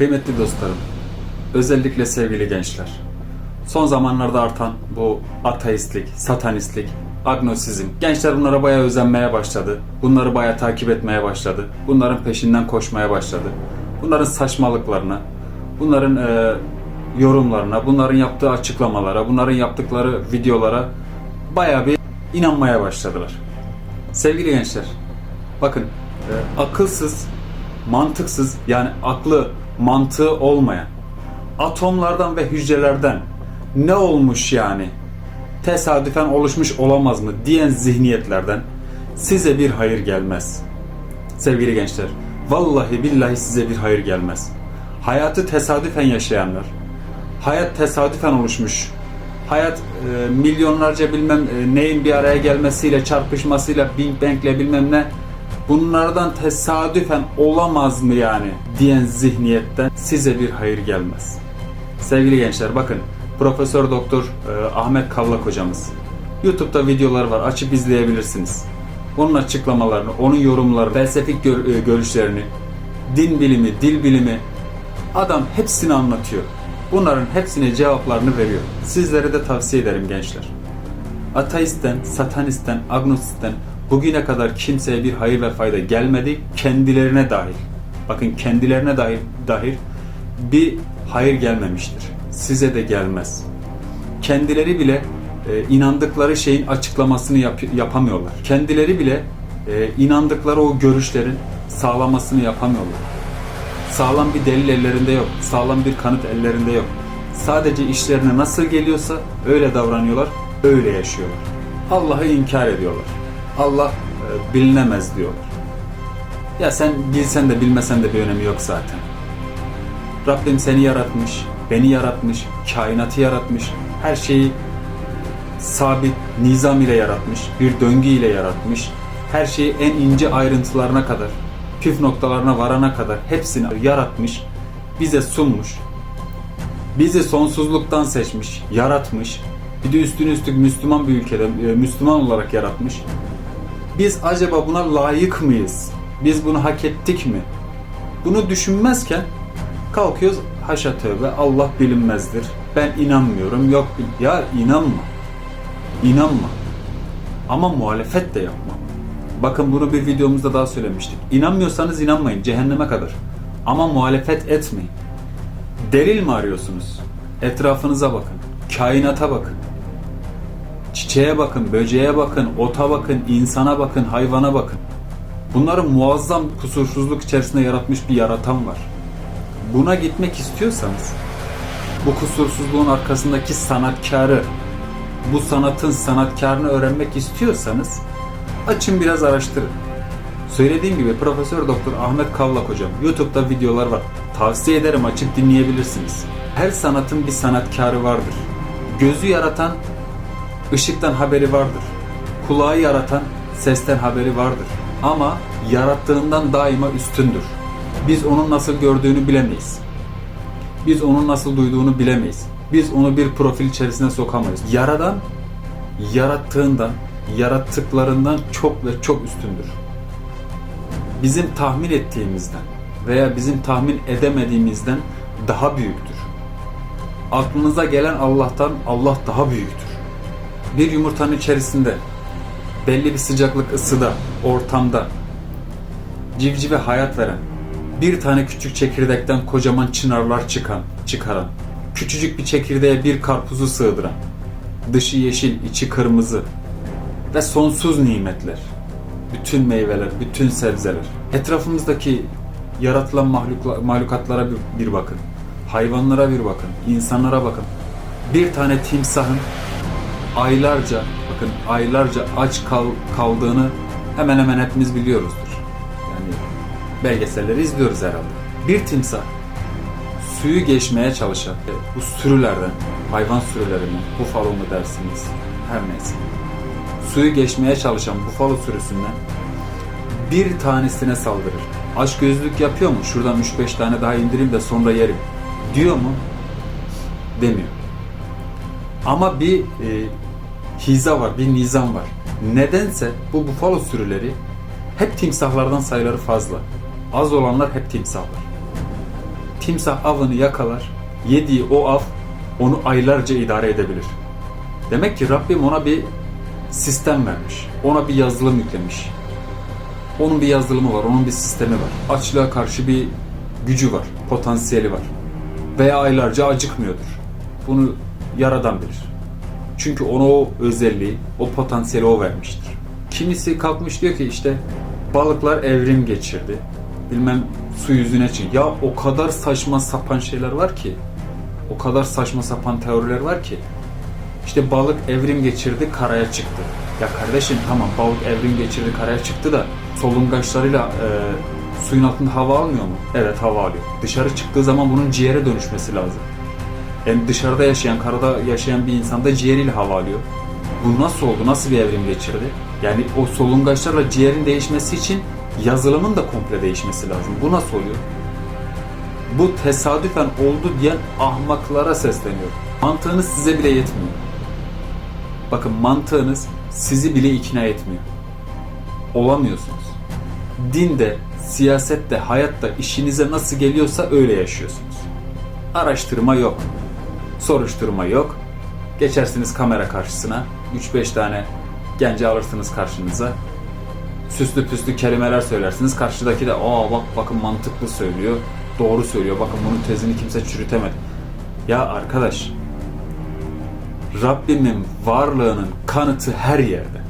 Kıymetli dostlarım, özellikle sevgili gençler. Son zamanlarda artan bu ateistlik, satanistlik, agnosizm. Gençler bunlara bayağı özenmeye başladı. Bunları bayağı takip etmeye başladı. Bunların peşinden koşmaya başladı. Bunların saçmalıklarına, bunların e, yorumlarına, bunların yaptığı açıklamalara, bunların yaptıkları videolara bayağı bir inanmaya başladılar. Sevgili gençler, bakın e, akılsız, mantıksız yani aklı, mantığı olmayan atomlardan ve hücrelerden ne olmuş yani? Tesadüfen oluşmuş olamaz mı diyen zihniyetlerden size bir hayır gelmez. Sevgili gençler, vallahi billahi size bir hayır gelmez. Hayatı tesadüfen yaşayanlar, hayat tesadüfen oluşmuş, hayat e, milyonlarca bilmem e, neyin bir araya gelmesiyle, çarpışmasıyla, Big Bang'le bilmem ne bunlardan tesadüfen olamaz mı yani diyen zihniyetten size bir hayır gelmez. Sevgili gençler bakın Profesör Doktor e, Ahmet Kavlak hocamız YouTube'da videolar var açıp izleyebilirsiniz. Onun açıklamalarını, onun yorumlarını, felsefik gör- e, görüşlerini, din bilimi, dil bilimi adam hepsini anlatıyor. Bunların hepsine cevaplarını veriyor. Sizlere de tavsiye ederim gençler. Ateistten, satanistten, agnosisten bugüne kadar kimseye bir hayır ve fayda gelmedi. Kendilerine dahil. Bakın kendilerine dahil, dahil bir hayır gelmemiştir. Size de gelmez. Kendileri bile e, inandıkları şeyin açıklamasını yap- yapamıyorlar. Kendileri bile e, inandıkları o görüşlerin sağlamasını yapamıyorlar. Sağlam bir delil ellerinde yok. Sağlam bir kanıt ellerinde yok. Sadece işlerine nasıl geliyorsa öyle davranıyorlar, öyle yaşıyorlar. Allah'ı inkar ediyorlar. Allah e, bilinemez diyorlar. Ya sen bilsen de bilmesen de bir önemi yok zaten. Rabbim seni yaratmış, beni yaratmış, kainatı yaratmış, her şeyi sabit nizam ile yaratmış, bir döngü ile yaratmış. Her şeyi en ince ayrıntılarına kadar, püf noktalarına varana kadar hepsini yaratmış, bize sunmuş. Bizi sonsuzluktan seçmiş, yaratmış. Bir de üstüne üstlük Müslüman bir ülkede, e, Müslüman olarak yaratmış. Biz acaba buna layık mıyız? Biz bunu hak ettik mi? Bunu düşünmezken kalkıyoruz haşa tövbe Allah bilinmezdir. Ben inanmıyorum. Yok ya inanma. İnanma. Ama muhalefet de yapma. Bakın bunu bir videomuzda daha söylemiştik. İnanmıyorsanız inanmayın cehenneme kadar. Ama muhalefet etmeyin. Delil mi arıyorsunuz? Etrafınıza bakın. Kainata bakın. Çiçeğe bakın, böceğe bakın, ota bakın, insana bakın, hayvana bakın. Bunları muazzam kusursuzluk içerisinde yaratmış bir yaratan var. Buna gitmek istiyorsanız bu kusursuzluğun arkasındaki sanatkarı, bu sanatın sanatkarını öğrenmek istiyorsanız açın biraz araştırın. Söylediğim gibi Profesör Doktor Ahmet Kavlak hocam YouTube'da videolar var. Tavsiye ederim açıp dinleyebilirsiniz. Her sanatın bir sanatkarı vardır. Gözü yaratan ışıktan haberi vardır. Kulağı yaratan sesten haberi vardır. Ama yarattığından daima üstündür. Biz onun nasıl gördüğünü bilemeyiz. Biz onun nasıl duyduğunu bilemeyiz. Biz onu bir profil içerisine sokamayız. Yaradan yarattığından, yarattıklarından çok ve çok üstündür. Bizim tahmin ettiğimizden veya bizim tahmin edemediğimizden daha büyüktür. Aklınıza gelen Allah'tan Allah daha büyüktür. Bir yumurtanın içerisinde belli bir sıcaklık ısıda, ortamda civcive hayat veren, bir tane küçük çekirdekten kocaman çınarlar çıkan, çıkaran, küçücük bir çekirdeğe bir karpuzu sığdıran, dışı yeşil, içi kırmızı ve sonsuz nimetler. Bütün meyveler, bütün sebzeler. Etrafımızdaki yaratılan mahlukatlara bir bakın. Hayvanlara bir bakın, insanlara bakın. Bir tane timsahın aylarca, bakın aylarca aç kal, kaldığını hemen hemen hepimiz biliyoruzdur. Yani belgeselleri izliyoruz herhalde. Bir timsah suyu geçmeye çalışan e, bu sürülerden, hayvan sürülerinden, bufalo mu dersiniz, her neyse. Suyu geçmeye çalışan bufalo sürüsünden bir tanesine saldırır. Aç gözlük yapıyor mu? Şuradan 3-5 tane daha indireyim de sonra yerim. Diyor mu? Demiyor. Ama bir e, hiza var, bir nizam var. Nedense bu bufalo sürüleri hep timsahlardan sayıları fazla. Az olanlar hep timsahlar. Timsah avını yakalar, yediği o av onu aylarca idare edebilir. Demek ki Rabbim ona bir sistem vermiş. Ona bir yazılım yüklemiş. Onun bir yazılımı var, onun bir sistemi var. Açlığa karşı bir gücü var, potansiyeli var. Veya aylarca acıkmıyordur. Bunu yaradan bilir. Çünkü ona o özelliği, o potansiyeli o vermiştir. Kimisi kalkmış diyor ki işte balıklar evrim geçirdi. Bilmem su yüzüne çık. Ya o kadar saçma sapan şeyler var ki. O kadar saçma sapan teoriler var ki. İşte balık evrim geçirdi, karaya çıktı. Ya kardeşim tamam balık evrim geçirdi, karaya çıktı da solungaçlarıyla e, suyun altında hava almıyor mu? Evet hava alıyor. Dışarı çıktığı zaman bunun ciğere dönüşmesi lazım. Yani dışarıda yaşayan, karada yaşayan bir insan da ciğeriyle hava alıyor. Bu nasıl oldu? Nasıl bir evrim geçirdi? Yani o solungaçlarla ciğerin değişmesi için yazılımın da komple değişmesi lazım. Bu nasıl oluyor? Bu tesadüfen oldu diyen ahmaklara sesleniyor. Mantığınız size bile yetmiyor. Bakın mantığınız sizi bile ikna etmiyor. Olamıyorsunuz. Dinde, siyasette, hayatta işinize nasıl geliyorsa öyle yaşıyorsunuz. Araştırma yok. Soruşturma yok. Geçersiniz kamera karşısına. 3-5 tane genci alırsınız karşınıza. Süslü püslü kelimeler söylersiniz. Karşıdaki de aa bak bakın mantıklı söylüyor. Doğru söylüyor. Bakın bunun tezini kimse çürütemedi. Ya arkadaş Rabbimin varlığının kanıtı her yerde.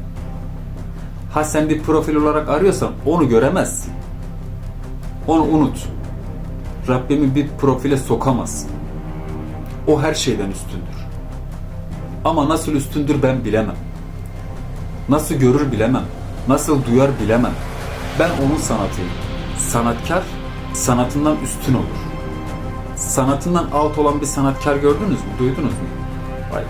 Ha sen bir profil olarak arıyorsan onu göremezsin. Onu unut. Rabbimi bir profile sokamazsın. O her şeyden üstündür. Ama nasıl üstündür ben bilemem. Nasıl görür bilemem. Nasıl duyar bilemem. Ben onun sanatıyım. Sanatkar sanatından üstün olur. Sanatından alt olan bir sanatkar gördünüz mü? Duydunuz mu? Hayır.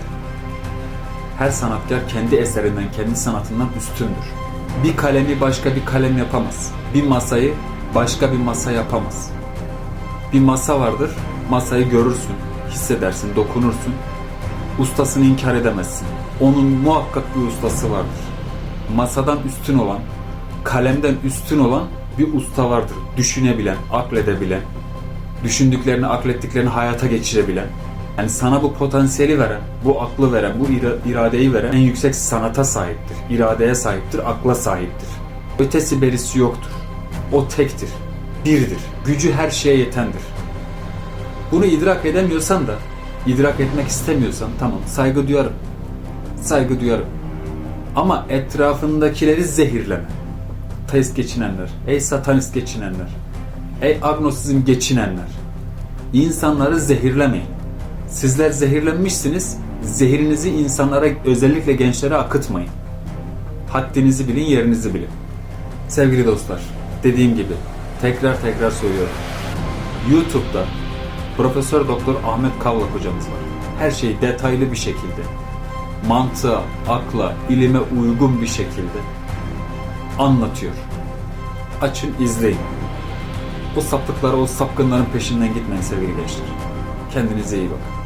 Her sanatkar kendi eserinden, kendi sanatından üstündür. Bir kalemi başka bir kalem yapamaz. Bir masayı başka bir masa yapamaz. Bir masa vardır, masayı görürsün, hissedersin, dokunursun. Ustasını inkar edemezsin. Onun muhakkak bir ustası vardır. Masadan üstün olan, kalemden üstün olan bir usta vardır. Düşünebilen, akledebilen, düşündüklerini, aklettiklerini hayata geçirebilen. Yani sana bu potansiyeli veren, bu aklı veren, bu ira- iradeyi veren en yüksek sanata sahiptir. İradeye sahiptir, akla sahiptir. Ötesi berisi yoktur. O tektir, birdir. Gücü her şeye yetendir. Bunu idrak edemiyorsan da, idrak etmek istemiyorsan tamam saygı duyarım. Saygı duyarım. Ama etrafındakileri zehirleme. Teist geçinenler, ey satanist geçinenler, ey agnosizm geçinenler. İnsanları zehirlemeyin. Sizler zehirlenmişsiniz, zehirinizi insanlara, özellikle gençlere akıtmayın. Haddinizi bilin, yerinizi bilin. Sevgili dostlar, dediğim gibi tekrar tekrar söylüyorum. YouTube'da Profesör Doktor Ahmet Kavlak hocamız var. Her şeyi detaylı bir şekilde, mantığa, akla, ilime uygun bir şekilde anlatıyor. Açın, izleyin. O sapıklara, o sapkınların peşinden gitmeyin sevgili gençler. Kendinize iyi bakın.